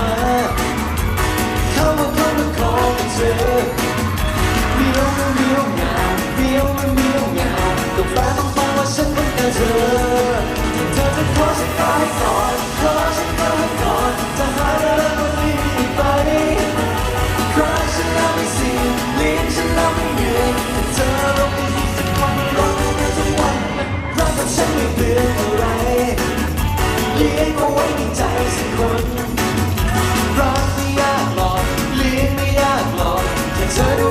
มา เข้ามาเข้ามาขอเป็อเบี้ยวมันเบี้ยวงามเบี้ยวมันเบี้ยวงามกับฟ้าต้องฟัว่าฉันต้องการเธอ เธอจะขอฉันตายก่อนขอฉันตายก่อนจะหายแล้วก็รีบไปครฉันล้ไม่สิลิ้นฉันล้ไม่เหนื่แต่เธอลงไปที่จะคอยรักกันทุกวันรักกับฉันไม่เปลี่ยนอะไรลี้เอาไว้ในใจสักคน Shut up.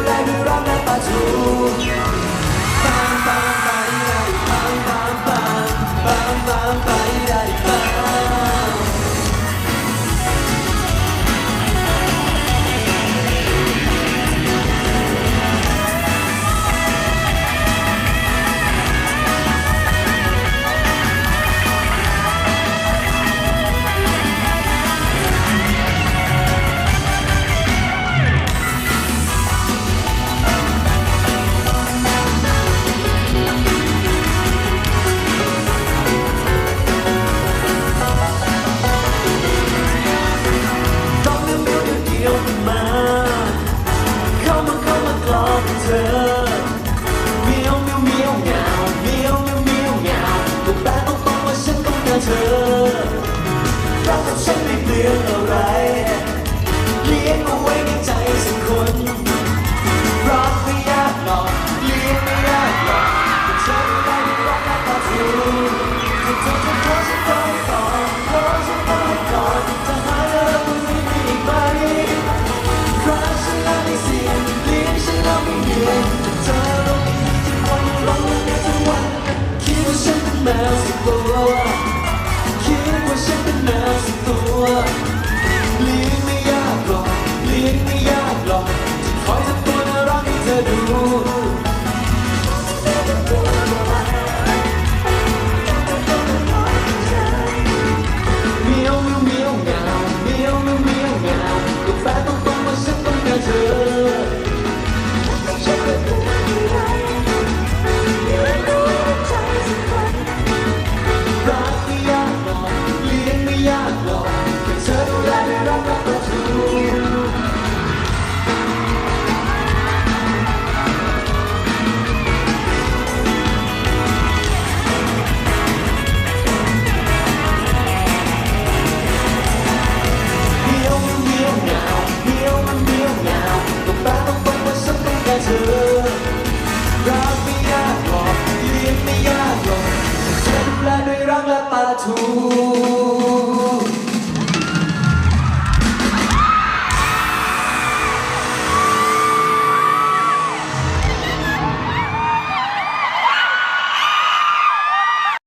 ลือกเลี้ยงเอาไว้ในใจสักคนรักไม่ยากหรอกเลี้ยงไม่ยากหรอกแต่เธอไม่ได้รักแล้วก็ถูกแต่เธอจะขอฉันต้องก่อนขอฉันต้องก่อนจะหาอะไรไม่มีอีกไหมรักฉันแล้วไม่สี่ยเลี้ยงฉันแล้วไม่เหนื่อแต่เธอลงทุกวัลงทุกวัคิดว่าฉันเป็นแมวสิบตัวคิด Just do it. รักไม่ยากหรอกเลี้ยงไม่ยากหรอกฉันแปลด้วยรักและปาทู